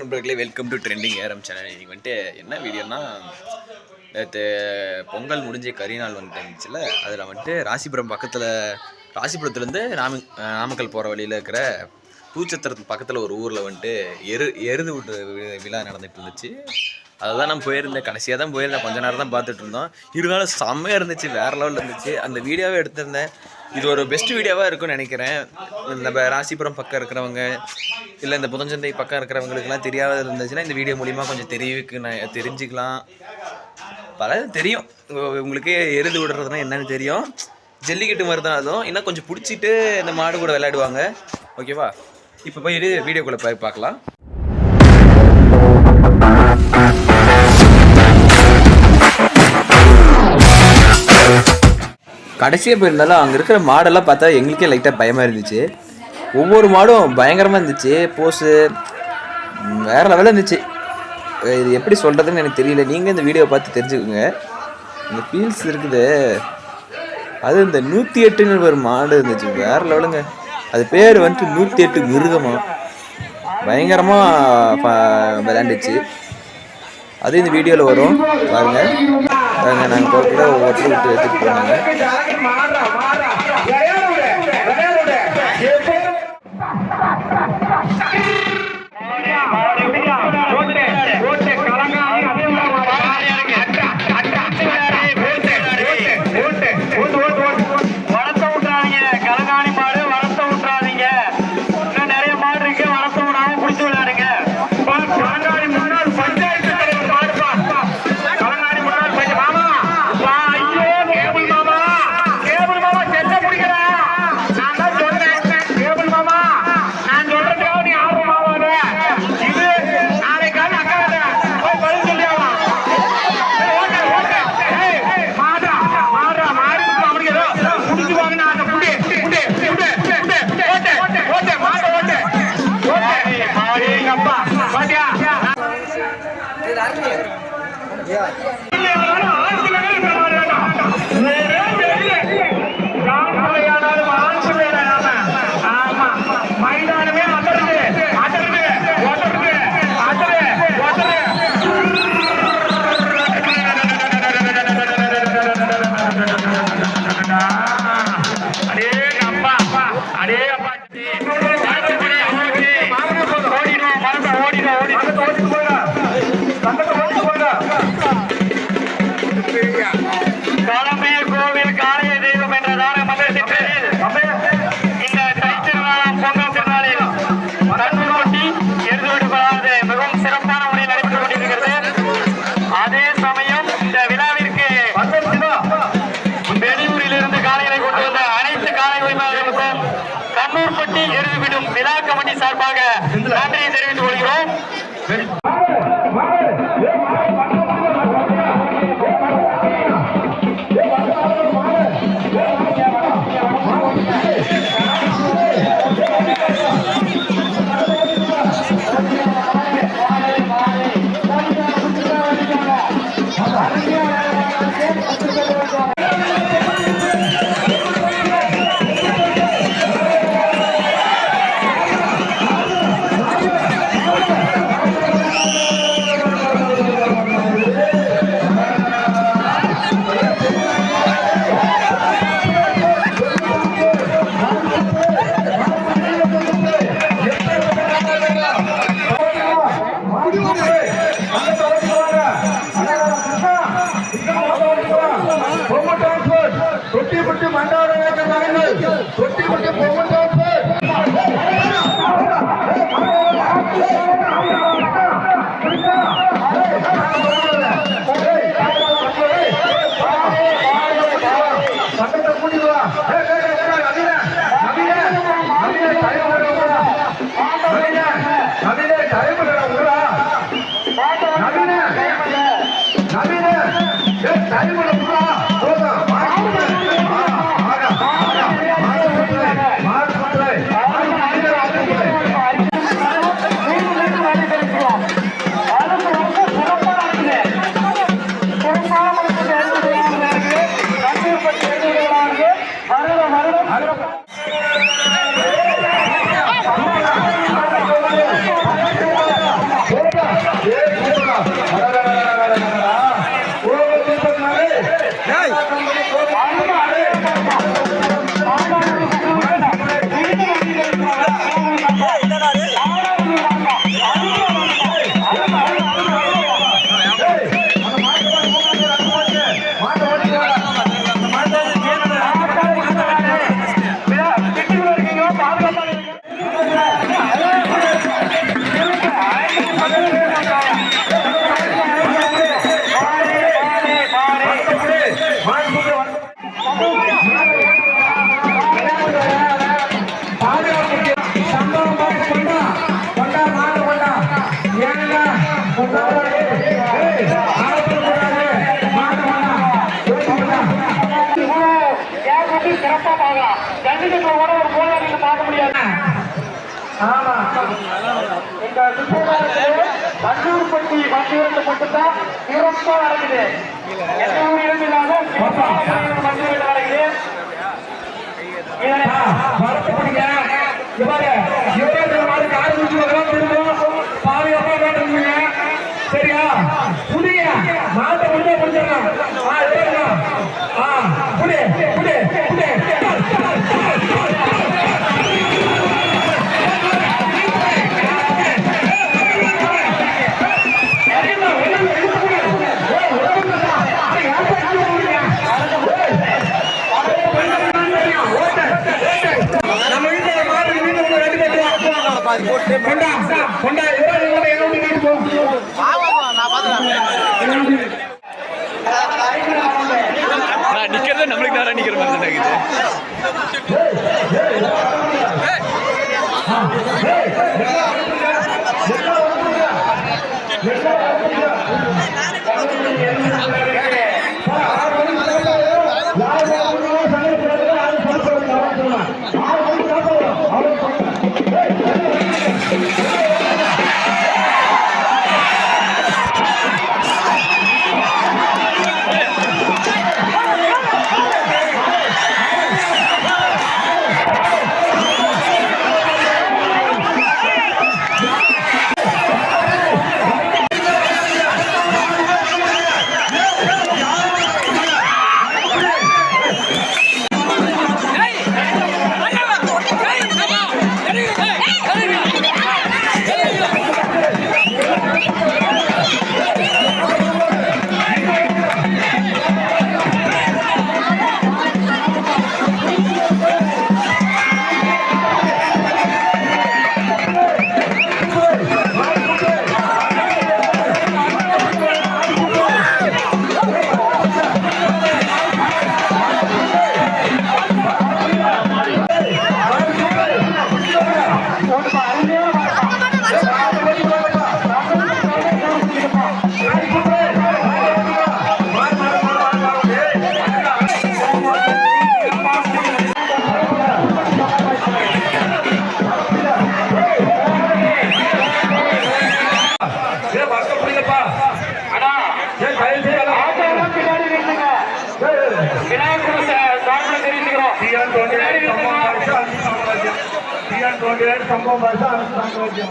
நண்பர்களே welcome to trending ஏரம் channel இன்றைக்கி வந்துட்டு என்ன வீடியோனா நேற்று பொங்கல் முடிஞ்ச கரிநாள் வந்துட்டு இருந்துச்சுல அதில் வந்துட்டு ராசிபுரம் பக்கத்தில் ராசிபுரத்துலேருந்து நாம நாமக்கல் போகிற வழியில் இருக்கிற பூச்சத்திரத்து பக்கத்தில் ஒரு ஊரில் வந்துட்டு எரு எருது விட்டு விழா நடந்துட்டு இருந்துச்சு. அதை தான் நான் போயிருந்தேன் கடைசியாக தான் போயிருந்தேன் கொஞ்ச நேரம் தான் பார்த்துட்டு இருந்தோம். இருந்தாலும் செம்மையாக இருந்துச்சு வேறு லெவலில் இருந்துச்சு. அந்த வீடியோவே எடுத்திருந்தேன். இது ஒரு பெஸ்ட் வீடியோவாக இருக்கும்னு நினைக்கிறேன். நம்ம ராசிபுரம் பக்கம் இருக்கிறவங்க இல்லை இந்த புதஞ்சந்தை பக்கம் இருக்கிறவங்களுக்குலாம் தெரியாத இருந்துச்சுன்னா இந்த வீடியோ மூலிமா கொஞ்சம் தெரிவிக்கு நான் தெரிஞ்சுக்கலாம். பல தெரியும். உங்களுக்கு எருது விடுறதுனா என்னன்னு தெரியும். ஜல்லிக்கட்டு மாதிரி தான் அதுவும். இன்னும் கொஞ்சம் பிடிச்சிட்டு இந்த மாடு கூட விளையாடுவாங்க. ஓகேவா இப்போ போய் வீடியோக்குள்ளே போய் பார்க்கலாம். கடைசியாக போயிருந்தாலும் அங்கே இருக்கிற மாடெல்லாம் பார்த்தா எங்களுக்கே லைட்டாக பயமாக இருந்துச்சு. ஒவ்வொரு மாடும் பயங்கரமாக இருந்துச்சு. போஸு வேற லெவலில் இருந்துச்சு. இது எப்படி சொல்கிறதுன்னு எனக்கு தெரியல. நீங்கள் இந்த வீடியோவை பார்த்து தெரிஞ்சுக்கோங்க. இந்த ஃபீல்ஸ் இருக்குது. அது இந்த நூற்றி எட்டுன்னு ஒரு மாடு இருந்துச்சு. வேறு லெவலுங்க அது பேர் வந்துட்டு நூற்றி எட்டு மிருகமா. பயங்கரமாக விளையாண்டுச்சு. அது இந்த வீடியோவில் வரும். பாருங்கள் நாங்கள் போகக்குள்ள ஒவ்வொருத்தரும் விட்டு எடுத்துகிட்டு போனாங்க. Hallelujah. கூட ஒரு போராளிங்க பார்க்க முடியாது. ஆமா இந்த சுற்றுலாத்திலே வண்டூர்பட்டி மந்திரத்தை மட்டும்தான் சிறப்பா நடக்குது. எந்த ஊர் இருந்தாலும் சிறப்பான கொண்டா கொண்டா இருபது நம்மளுக்கு நேரம் நிக்கிற மாதிரி தான் இருக்குது. આગળ સંભવ ભાષા સાંભળજો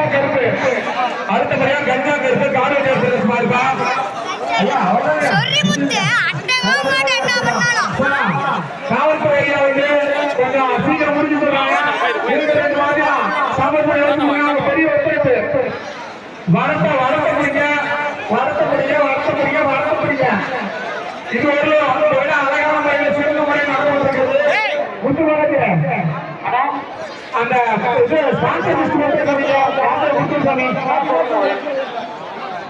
கங்கா கருப்பு. அடுத்தபடியா கங்கா கருப்பு காடு கருப்பு ஐயா காவல்துறையில வந்து கொஞ்சம் சீக்கிரம் முடிஞ்சு சொல்றாங்க. ரெண்டு வாரம் சமர்ப்பணம் எடுத்துக்கோங்க. பெரிய ஒத்துழைப்பு. வரத்த வரத்த பிடிங்க. வரத்த பிடிங்க வரத்த பிடிங்க இது ஒரு அந்த இது ஸ்பான்சர் லிஸ்ட் மட்டும் தரீங்க ஆர்டர் கொடுத்துருப்பாங்க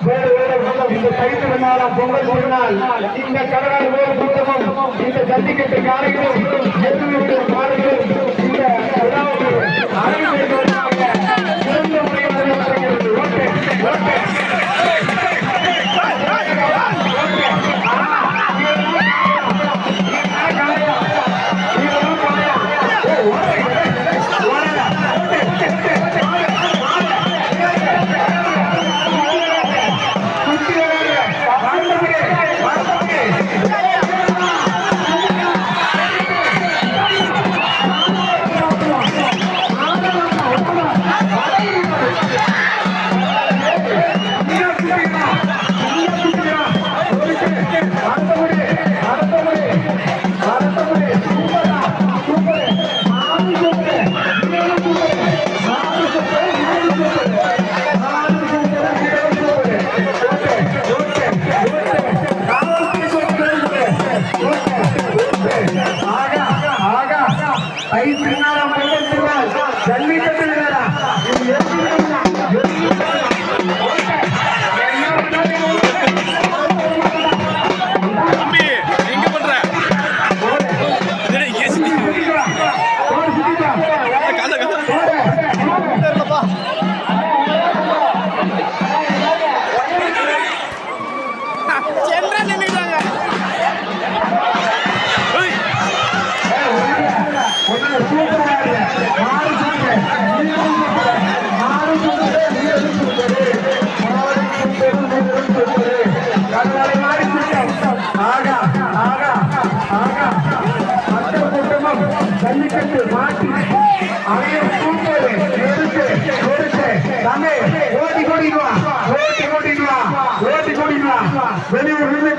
வேறு வேறு இந்த தைத்து விழா பொங்கல் திருநாள் இந்த கடலால் வேறு கூட்டமும் இந்த ஜல்லிக்கட்டு காலையிலும் எதிர்விட்டு மாறுகளும் வெளியூர் இருந்து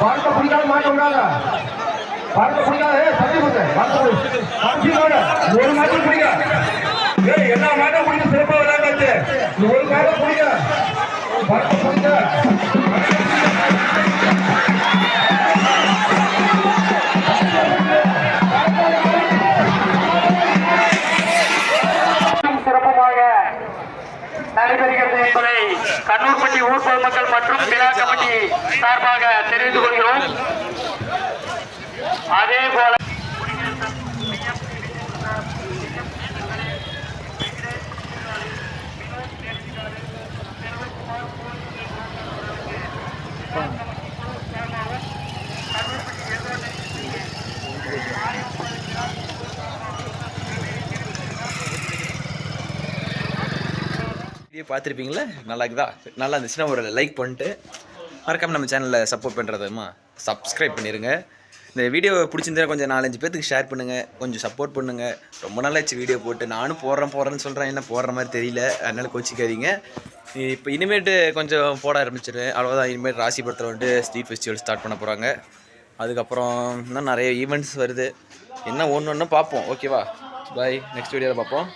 வருஷம் பிடிக்காம மாட்ட விடாத. வருஷம் பிடிக்காத, ஏய், தள்ளி விடு. வருஷம் பிடி. வருஷம் விடு. ஒரு மாட்டம் பிடிங்க. ஏய், எல்லா மாட்டம் பிடிக்க சிறப்பா விளையாண்டாச்சு. இந்த ஒரு மாட்டம் பிடிங்க. சிறப்பமாக நடைபெறுகிறது என்பதை கண்ணூர்பட்டி ஊர் பொதுமக்கள் மற்றும் விழா கமிட்டி சார்பாக தெரிவித்துக் கொள்கிறோம். அதே போல வீடியோ பார்த்துருப்பீங்களா? நல்லா இருக்குதா நல்லா இருந்துச்சுன்னா ஒரு லைக் பண்ணிட்டு மறக்காம நம்ம சேனலில் சப்போர்ட் பண்ணுறதுமா சப்ஸ்கிரைப் பண்ணிடுங்க இந்த வீடியோ பிடிச்சிருந்தா கொஞ்சம் நாலஞ்சு பேத்துக்கு ஷேர் பண்ணுங்கள் கொஞ்சம் சப்போர்ட் பண்ணுங்கள் ரொம்ப நாளாச்சு வீடியோ போட்டு நானும் போடுறேன் போடுறேன்னு சொல்கிறேன் என்ன போடுற மாதிரி தெரியல. அதனால கோச்சிக்காதீங்க. இப்போ இனிமேட்டு கொஞ்சம் போட ஆரம்பிச்சிடுவேன் அவ்வளோதான் இனிமேல் ராசிபுரத்தில் வந்துட்டு ஸ்ட்ரீட் ஃபெஸ்டிவல் ஸ்டார்ட் பண்ண போகிறாங்க அதுக்கப்புறம் இன்னும் நிறைய ஈவெண்ட்ஸ் வருது. என்ன ஒன்று ஒன்று பார்ப்போம். ஓகேவா பாய் நெக்ஸ்ட் வீடியோவில் பார்ப்போம்.